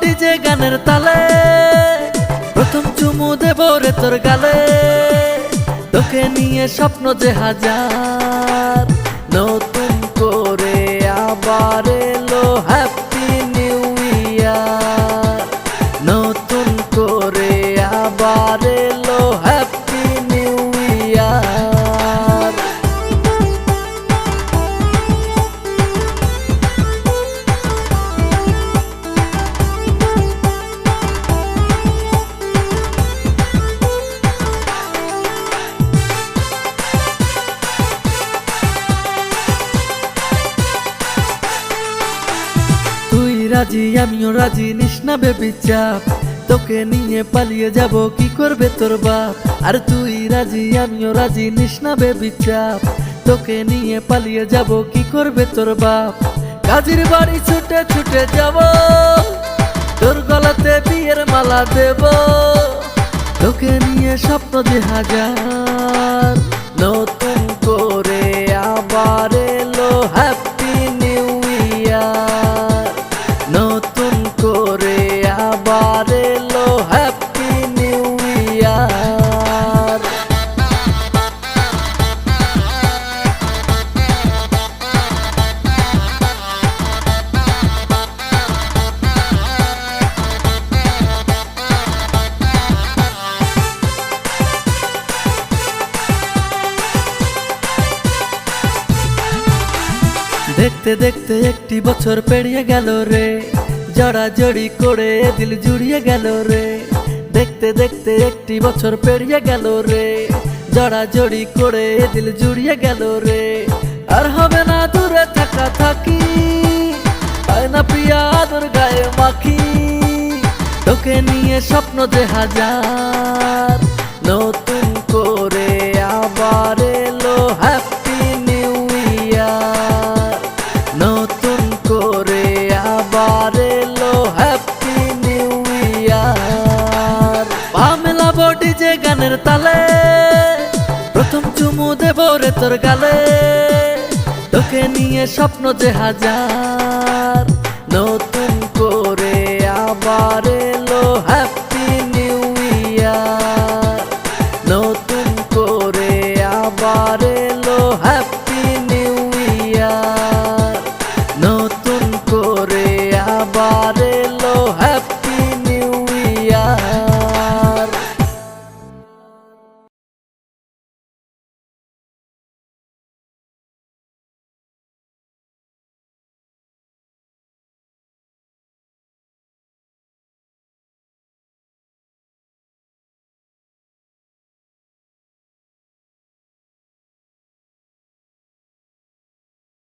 DJ গানের তালে। প্রথম চুমু দেব রে তোর গালে। তোকে নিয়ে স্বপ্ন যে হাজার। নতুন করে আবার রাজি, আমিও রাজি, নিস না বেবি চাপ। তোকে নিয়ে পালিয়ে যাব, কি করবে তোর বাপ? আর তুই রাজি, আমিও রাজি, নিস না বেবি চাপ। তোকে নিয়ে পালিয়ে যাব, কি করবে তোর বাপ? কাজের বাড়ি ছুটে ছুটে যাব, তোর গলাতে বিয়ের মালা দেব। তোকে নিয়ে স্বপ্ন যে হাজার নতুন দেখতে দেখতে একটি বছর পেরিয়ে গেল রে। জড়া জড়ি করে দিল জুড়িয়ে গেল রে। দেখতে দেখতে একটি বছর পেরিয়ে গেল রে। জড়া জড়ি করে দিল জুড়িয়ে গেল রে। আর হবে না দূরে থাকা থাকি। না প্রিয়া আদর গায়ে মাখি। তোকে নিয়ে স্বপ্ন যে হাজার যে গানের তালে, প্রথম চুমু দেব রে তোর গালে। তোকে নিয়ে স্বপ্ন যে হাজার, নতুন করে আবার